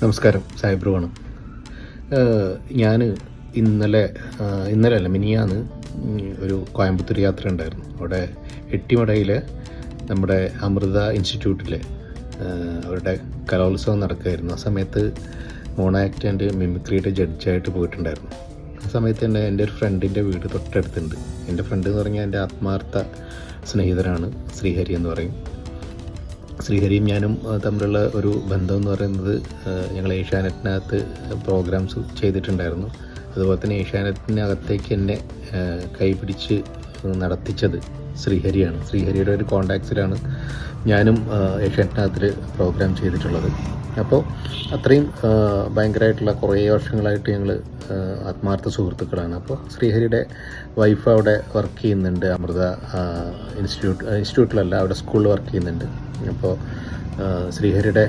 നമസ്കാരം സായിബ്രുവാണ് ഞാൻ ഇന്നലെ ഇന്നലെ അല്ല മിനിയാന്ന് ഒരു കോയമ്പത്തൂർ യാത്ര ഉണ്ടായിരുന്നു അവിടെ എട്ടിമടയിലെ നമ്മുടെ അമൃത ഇൻസ്റ്റിറ്റ്യൂട്ടിലെ അവരുടെ കലോത്സവം നടക്കുകയായിരുന്നു. ആ സമയത്ത് മോണാക്ട് ആൻഡ് മിമിക്രിയുടെ ജഡ്ജായിട്ട് പോയിട്ടുണ്ടായിരുന്നു. ആ സമയത്ത് തന്നെ എന്റെ ഒരു ഫ്രണ്ടിന്റെ വീട് തൊട്ടടുത്തുണ്ട്. എന്റെ ഫ്രണ്ട് എന്ന് പറഞ്ഞാൽ എന്റെ ആത്മാർത്ഥ സ്നേഹിതരാണ് ശ്രീഹരി എന്ന് പറയും. ശ്രീഹരിയും ഞാനും തമ്മിലുള്ള ഒരു ബന്ധം എന്ന് പറയുന്നത് ഞങ്ങൾ ഏഷ്യാനെറ്റിനകത്ത് പ്രോഗ്രാംസ് ചെയ്തിട്ടുണ്ടായിരുന്നു. അതുപോലെ തന്നെ ഏഷ്യാനെറ്റിനകത്തേക്ക് എന്നെ കൈപിടിച്ച് നടത്തിച്ചത് ശ്രീഹരിയാണ്. ശ്രീഹരിയുടെ ഒരു കോണ്ടാക്ട്സിലാണ് ഞാനും ഏഷ്യാനെറ്റിനകത്തിൽ പ്രോഗ്രാം ചെയ്തിട്ടുള്ളത്. അപ്പോൾ അത്രയും ഭയങ്കരമായിട്ടുള്ള കുറേ വർഷങ്ങളായിട്ട് ഞങ്ങൾ ആത്മാർത്ഥ സുഹൃത്തുക്കളാണ്. അപ്പോൾ ശ്രീഹരിയുടെ വൈഫ് അവിടെ വർക്ക് ചെയ്യുന്നുണ്ട്. അമൃത ഇൻസ്റ്റിറ്റ്യൂട്ട് ഇൻസ്റ്റിറ്റ്യൂട്ടിലല്ല അവിടെ സ്കൂളിൽ വർക്ക് ചെയ്യുന്നുണ്ട്. അപ്പോൾ ശ്രീഹരിയുടെ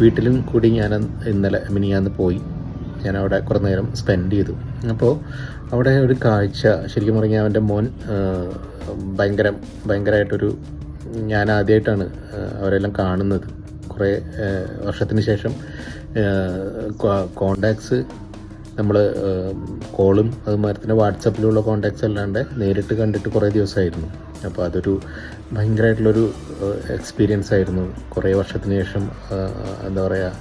വീട്ടിലും കൂടി ഞാൻ ഇന്നലെ മിനിയാന്ന് പോയി. ഞാൻ അവിടെ കുറേ നേരം സ്പെൻഡ് ചെയ്തു. അപ്പോൾ അവിടെ ഒരു കാഴ്ച ശരിക്കും പറഞ്ഞാൽ അവന്റെ മോൻ ഭയങ്കര ഭയങ്കരമായിട്ടൊരു ഞാൻ ആദ്യമായിട്ടാണ് അവരെല്ലാം കാണുന്നത്. കുറേ വർഷത്തിന് ശേഷം കോണ്ടാക്ട്സ് നമ്മൾ കോളും അതുമാതിരി തന്നെ വാട്സപ്പിലുള്ള കോണ്ടാക്ട്സ് അല്ലാണ്ട് നേരിട്ട് കണ്ടിട്ട് കുറേ ദിവസമായിരുന്നു. അപ്പോൾ അതൊരു ഭയങ്കരമായിട്ടുള്ളൊരു എക്സ്പീരിയൻസ് ആയിരുന്നു. കുറേ വർഷത്തിന് ശേഷം എന്താ പറയുക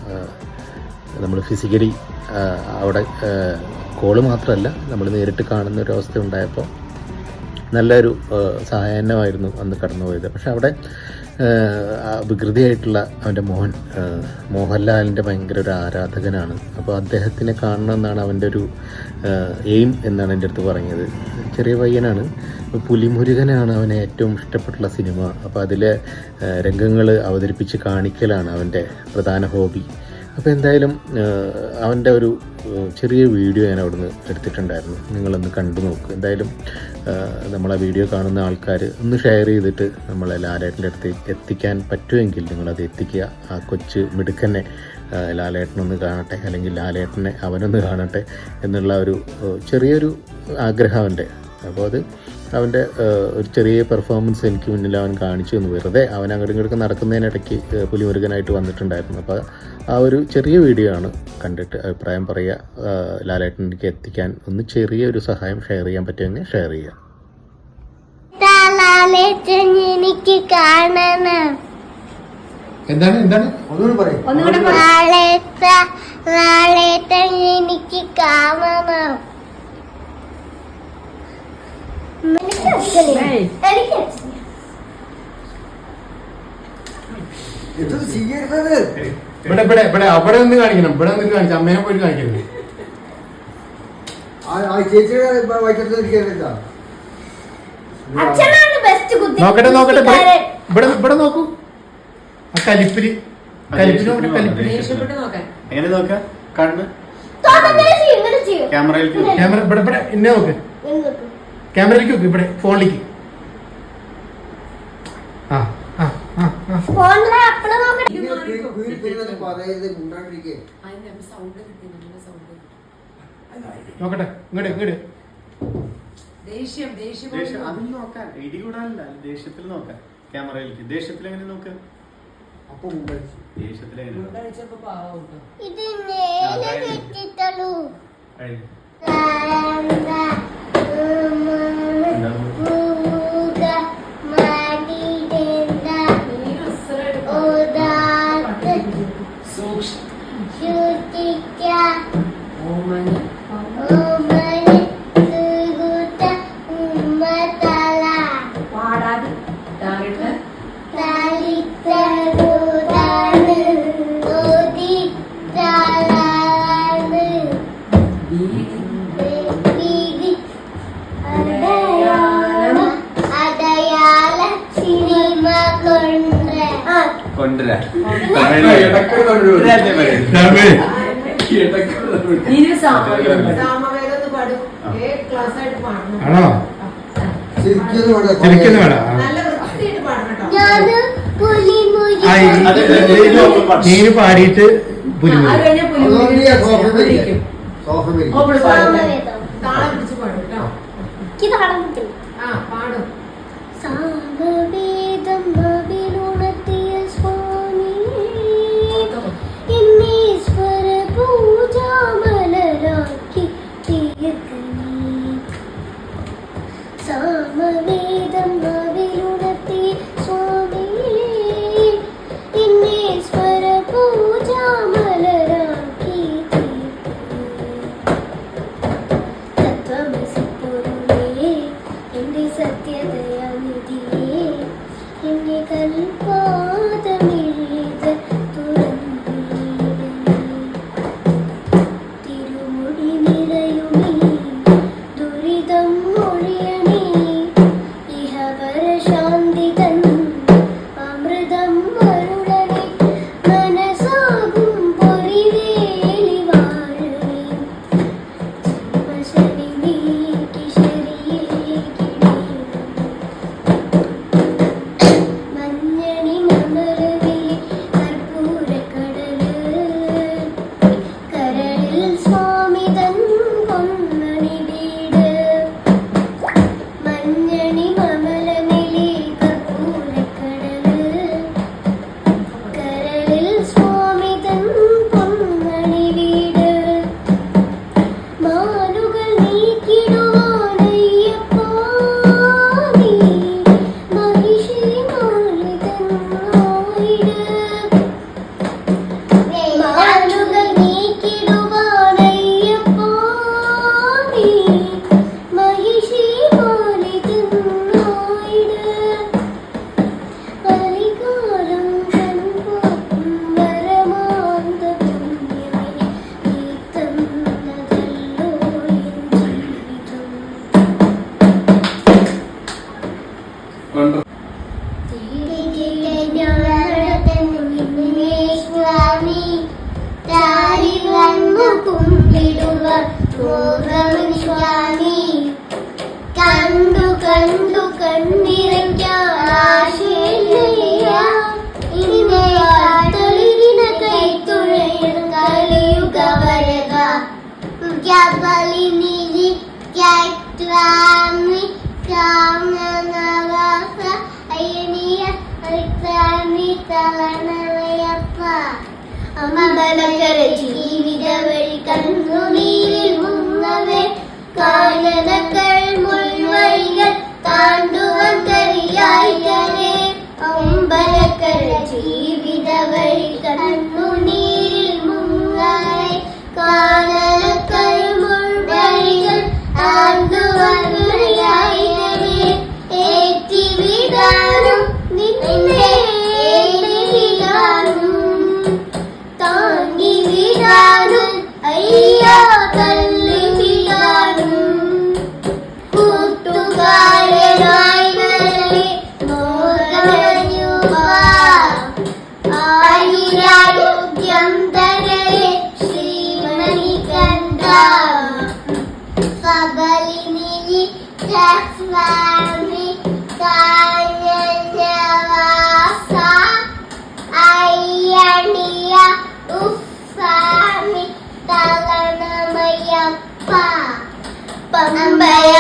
നമ്മൾ ഫിസിക്കലി അവിടെ കോൾ മാത്രമല്ല നമ്മൾ നേരിട്ട് കാണുന്ന ഒരു അവസ്ഥ ഉണ്ടായപ്പോൾ നല്ലൊരു സഹായനമായിരുന്നു അന്ന് കടന്നുപോയത്. പക്ഷെ അവിടെ വികൃതിയായിട്ടുള്ള അവന്റെ മോഹൻ മോഹൻലാലിന്റെ ഭയങ്കര ഒരു ആരാധകനാണ്. അപ്പോൾ അദ്ദേഹത്തിനെ കാണണമെന്നാണ് അവന്റെ ഒരു എയിം എന്നാണ് എന്റെ അടുത്ത് പറഞ്ഞത്. ചെറിയ പയ്യനാണ്. പുലിമുരുകനാണ് അവന് ഏറ്റവും ഇഷ്ടപ്പെട്ടുള്ള സിനിമ. അപ്പോൾ അതിലെ രംഗങ്ങൾ അവതരിപ്പിച്ച് കാണിക്കലാണ് അവന്റെ പ്രധാന ഹോബി. അപ്പോൾ എന്തായാലും അവന്റെ ഒരു ചെറിയ വീഡിയോ ഞാൻ അവിടുന്ന് എടുത്തിട്ടുണ്ടായിരുന്നു. നിങ്ങളൊന്ന് കണ്ടു നോക്കുക എന്തായാലും ആ, നമ്മളെ വീഡിയോ കാണുന്ന ആൾക്കാർ ഒന്ന് ഷെയർ ചെയ്തിട്ട് നമ്മളെ ലാലേട്ടന്റെ അടുത്ത് എത്തിക്കാൻ പറ്റുമെങ്കിൽ നിങ്ങളത് എത്തിക്കുക. ആ കൊച്ച് മിടുക്കനെ ആ, ലാലേട്ടനൊന്ന് കാണട്ടെ അല്ലെങ്കിൽ ലാലേട്ടനെ അവനൊന്ന് കാണട്ടെ എന്നുള്ള ഒരു ചെറിയൊരു ആഗ്രഹം അവന്റെ. അപ്പോൾ അത് അവന്റെ ഒരു ചെറിയ പെർഫോമൻസ് എനിക്ക് മുന്നിൽ അവൻ കാണിച്ചു എന്ന് വെറുതെ അവൻ അങ്ങോട്ടും ഇങ്ങോട്ടും നടക്കുന്നതിനിടയ്ക്ക് പുലിമുരുകനായിട്ട് വന്നിട്ടുണ്ടായിരുന്നു. അപ്പോൾ ആ ഒരു ചെറിയ വീഡിയോ ആണ് കണ്ടിട്ട് അഭിപ്രായം പറയുക. ലാലേട്ടനിലേക്ക് എത്തിക്കാൻ ഒന്ന് ചെറിയൊരു സഹായം ഷെയർ ചെയ്യാൻ പറ്റുമെങ്കിൽ ഷെയർ ചെയ്യുക. എനിക്ക് കാണണം. എന്താണ് എന്താണ്? ഒന്നുകൂടി എനിക്ക് കാണണം. ഇവിടെ ഇവിടെ ഇവിടെ അവിടെ നിന്ന് കാണിക്കണം. ഇവിടെ നിന്ന് കാണിക്കാം. അമ്മേനെ പോയിട്ട് കാണിക്കരുത് ആ ആ ചേച്ചിയുടെ വൈക്കത്ത് അച്ഛനാണ് ബെസ്റ്റ് കുത്തി നോക്കട്ടെ നോക്കട്ടെ. ഇവിടെ ഇവിടെ നോക്കൂ. ആ കലിപ്പിൽ. നോക്കട്ടെ ദേഷ്യപ്പെട്ട് എങ്ങനെ നോക്കാം? കണ്ണ്? ക്യാമറയിൽ. ക്യാമറ ഇവിടെ ഇവിടെ എന്നെ നോക്കും. ക്യാമറയിലേക്ക് നോക്ക് ഇവിടെ ഫോണിലേക്ക്. ആ ആ ആ നോക്കട്ടെ ഇങ്ങോട്ട് ഇങ്ങോട്ട് ദേഷ്യം ദേഷ്യം അതിൽ നോക്കാൻ. ഇടി കൂടാനല്ല ദേഷ്യത്തിൽ നോക്കാൻ. ക്യാമറയിലേക്ക്. ദേഷ്യത്തിൽ എങ്ങനെ നോക്ക്? അപ്പൊ ദേഷ്യത്തിൽ എങ്ങനെ ശുദ്ധിക്ക, അതെ, അതെ, അതെ. നീന് പാടിയിട്ട് പുലിമുരി Mummy. അമ്പലക്കര ജീവിത വഴി കണ്ണുനീരിൽ മുങ്ങവേ. കാനനക്കൾ മുൾവഴികൾ താണ്ടുവാൻ കരിയായി അമ്പലക്കര ജീവിത വഴി பம்பை